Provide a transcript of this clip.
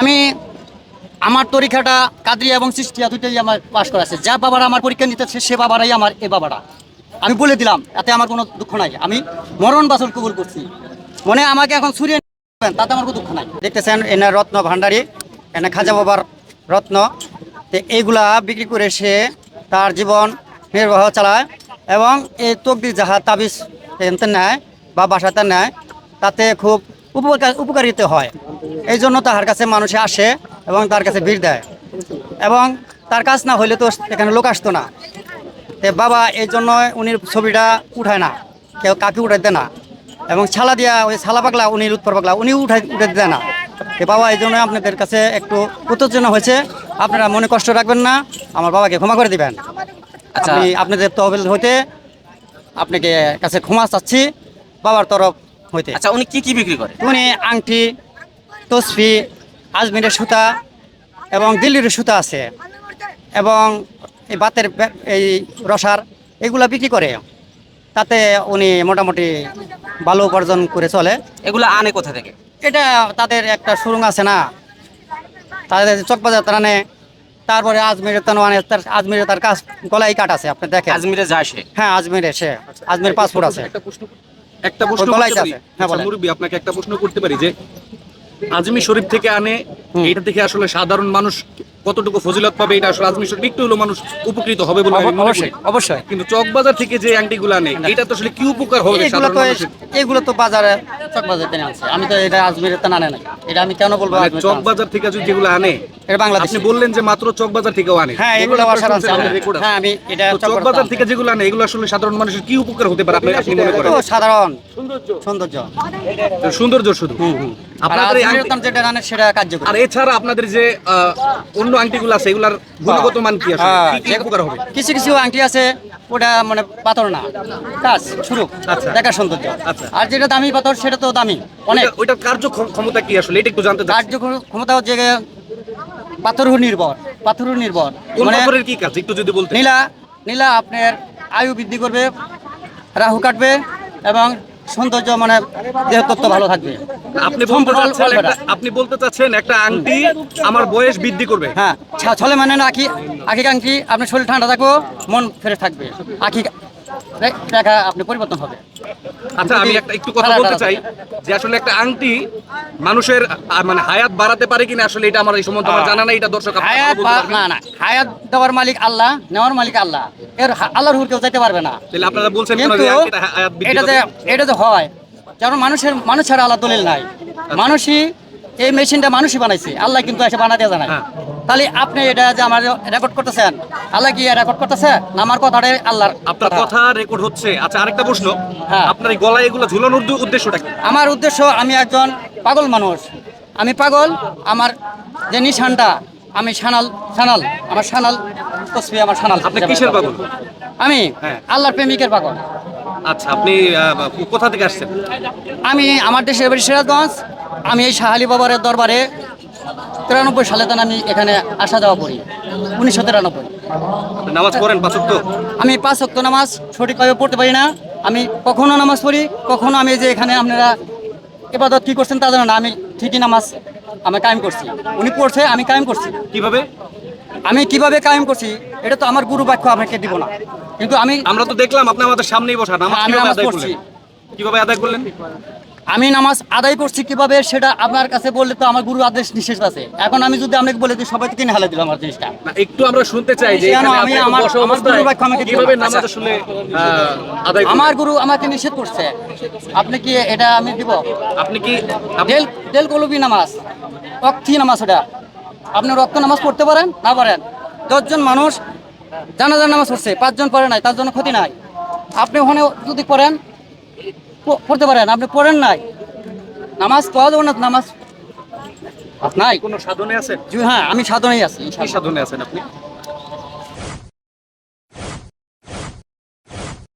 আমি আমার তরিকাটা কাদরিয়া এবং সৃষ্টিয়া দুইটাই আমার পাশ করা আছে যা বাবারা আমার পরীক্ষা নিতেছে সে বাবারাই আমার এ বাবারা। আমি বলে দিলাম এতে আমার কোনো দুঃখ নাই। আমি মরণ বাসন কবুল করছি। মনে আমাকে এখন ছুরিয়ে নেবেন, তাতে আমার কোনো দুঃখ নাই। দেখতেছেন এনে রত্ন ভান্ডারী এনে খাজা বাবার রত্ন। তো এইগুলা বিক্রি করে সে তার জীবন নির্বাহ চালায় এবং এই তকদির যাহা তাবিজ নেয় বা বাসাতে নেয় তাতে খুব উপকার উপকারিত হয়। এই জন্য তাহার কাছে মানুষে আসে এবং তার কাছে ভিড় দেয়। এবং তার কাজ না হইলে তো এখানে লোক আসতো না। তে বাবা এই জন্য উনি ছবিটা উঠায় না কেউ কাকে উঠাইতে না। এবং ছালা দিয়া ওই ছালা পাগলা উনি উৎপর পাগলা উনি উঠাই উঠাইতে দেয় না। তে বাবা এই জন্য আপনাদের কাছে একটু উত্তেজন্য হয়েছে। আপনারা মনে কষ্ট রাখবেন না আমার বাবাকে ক্ষমা করে দিবেন। আচ্ছা। আমি আপনাদের তহবিল হইতে আপনাকে কাছে ক্ষমা চাচ্ছি বাবার তরফ হইতে। আচ্ছা উনি কি কি বিক্রি করে? উনি আংটি তসফি আজমিরের সুতা এবং দিল্লির সুতা আছে এবং এই বাতের এই রসার এগুলা বিক্রি করে। তাতে উনি মোটামুটি ভালো উপার্জন করে চলে। এগুলো আনে কোথা থেকে? এটা তাদের একটা সুরঙ্গ আছে না। তাদের চকবাজার তারানে তারপরে আজমিরের তানো আনে তার আজমিরে তার কাজ গলায় কাট আছে আপনি দেখেন। আজমিরে যায় সে? হ্যাঁ আজমিরে সে। আজমির পাসপোর্ট আছে। একটা প্রশ্ন একটা প্রশ্ন? আছে। হ্যাঁ, আচ্ছা, মুরব্বী, আপনাকে একটা প্রশ্ন করতে পারি যে আজমি শরীফ থেকে আনে এটা থেকে আসলে সাধারণ মানুষ কতটুকু ফজিলত পাবে এটা আসলে আজমি শরীফ একটু হলো মানুষ উপকৃত হবে বলে। অবশ্যই অবশ্যই। কিন্তু চকবাজার থেকে যে আংটিগুলো আনে এটা তো আসলে কি উপকার হবে এগুলো তো? এগুলো তো বাজারে চকবাজার থেকে আনছে। আমি তো এটা আজমিরের থেকে আনে না এটা আমি কেন বলব মানে চকবাজার থেকে যদি যেগুলো আনে এটা বাংলাদেশ। আপনি বললেন যে মাত্র চকবাজার থেকেও আনে। হ্যাঁ এগুলো আসার আছে। আছে। হ্যাঁ আমি এটা চকবাজার থেকে যেগুলো আনে এগুলো আসলে সাধারণ মানুষের কি উপকার হতে পারে? আপনি আপনি মনে করেন? সাধারণ। সৌন্দর্য। সৌন্দর্য। শুধু। আপনাদের আংটি- যেটা আনে সেটা কার্যকরী। আর এছাড়া আপনাদের যে অন্য আংটিগুলো আছে এগুলার গুণগত মান কি আসলে? হ্যাঁ, কি উপকার হবে? কিছু কিছু আংটি আছে ওটা মানে পাথর না। কাজ শুরু। আচ্ছা। দেখার সৌন্দর্য। আচ্ছা। আর যেটা দামি পাথর সেটা তো দামি। অনেক। ওইটা- ওইটার কার্য ক্ষম- ক্ষমতা কি আসলে? এটা একটু জানতে চাচ্ছি। কার্য ক্ষমতা হচ্ছে গিয়ে পাথর নির্ভর পাথর নির্ভর। মানে কি কাজ? একটু যদি বলতে নীলা নীলা আপনার আয়ু বৃদ্ধি করবে রাহু কাটবে এবং সৌন্দর্য মানে দেহ তত্ত্ব ভালো থাকবে। আপনি আপনি বলতে চাচ্ছেন একটা আংটি আমার বয়স বৃদ্ধি করবে। হ্যাঁ ছলে মানে না আখি আখি কাঙ্কি আপনার শরীর ঠান্ডা থাকব মন ফ্রেশ থাকবে। আখি রে- দেখা আপনি পরিবর্তন হবে। আচ্ছা আমি একটা একটু কথা বলতে চাই যে আসলে একটা আংটি মানুষের মানে হায়াত বাড়াতে পারে কিনা আসলে এটা আমার এই সম্বন্ধে আমার জানা নাই এটা দর্শক হায়াত। না না হায়াত দেওয়ার মালিক আল্লাহ নেওয়ার মালিক আল্লাহ। এর আল্লাহর হুর কেউ যাইতে পারবে না। তাহলে আপনারা বলছেন কিন্তু এটা যে এটা যে হয় যেমন মানুষের মানুষ ছাড়া আল্লাহ দলিল নাই। মানুষই এই মেশিনটা মানুষই বানাইছে আল্লাহ কিন্তু এসে বানাতে জানায় হ্যাঁ। তাহলে আপনি এটা যে আমার রেকর্ড করতেছেন আল্লাহ কি রেকর্ড করতেছে? আমার কথাটাই আল্লাহর আপনার কথা রেকর্ড হচ্ছে। আচ্ছা আরেকটা প্রশ্ন। হ্যাঁ। আপনার এই গলায় এগুলো ঝুলানোর উদ্দে- উদ্দেশ্যটা কি? আমার উদ্দেশ্য আমি একজন পাগল মানুষ। আমি পাগল আমার যে নিশানটা আমি সানাল সানাল আমার সানাল তসবি আমার সানাল। আপনি কিসের পাগল? আমি হ্যাঁ। আল্লাহর প্রেমিকের পাগল। আচ্ছা আপনি কোথা থেকে আসছেন? আমি আমার দেশের বাড়ি সিরাজগঞ্জ আমি এই শাহালি বাবারের দরবারে তিরানব্বই সালে তখন আমি এখানে আসা যাওয়া করি উনিশশো তিরানব্বই। নামাজ পড়েন পাঁচ ওয়াক্ত? আমি পাঁচ অক্ট নামাজ সঠিকভাবে পড়তে পারি না। আমি কখনো নামাজ পড়ি কখনো আমি যে এখানে আপনারা এবাদত কি করছেন তা জানো না আমি ঠিকই নামাজ আমি কায়েম করছি। উনি পড়ছে আমি কায়েম করছি। কীভাবে? আমি কীভাবে কায়েম করছি এটা তো আমার গুরু বাক্য আপনাকে দিব না। কিন্তু আমি আমরা তো দেখলাম আপনি আমাদের সামনেই বসা নামাজ হ্যাঁ, আমি নামাজ আদায় পড়ছি। কীভাবে আদায় করলেন? আমি নামাজ আদায় করছি কীভাবে সেটা আপনার কাছে বললে তো আমার গুরু আদেশ নিষেধ আছে। এখন আমি যদি আপনাকে বলে দিই সবাই কিনে হালে দিল আমার জিনিসটা। একটু আমরা শুনতে চাই যে আমি আমার- কীভাবে নামাজ আচ্ছা। আসলে আদায় আমার গুরু আমাকে নিষেধ করছে। আপনি কি এটা আমি দিব? আপনি কি দেল দেল কলবি নামাজ। রক্তি নামাজ ওটা আপনি রক্ত নামাজ পড়তে পারেন? না পারেন? দশজন মানুষ জানাজার নামাজ পড়ছে পাঁচজন পড়ে নাই তার জন্য ক্ষতি নাই। আপনি ওখানে যদি পড়েন পড়তে পারেন আপনি পড়েন নাই। নামাজ পড়া যাবে না নামাজ নাই। কোনো সাধনে আছেন? জি হ্যাঁ আমি সাধনেই আছি সাধনে আছেন আপনি?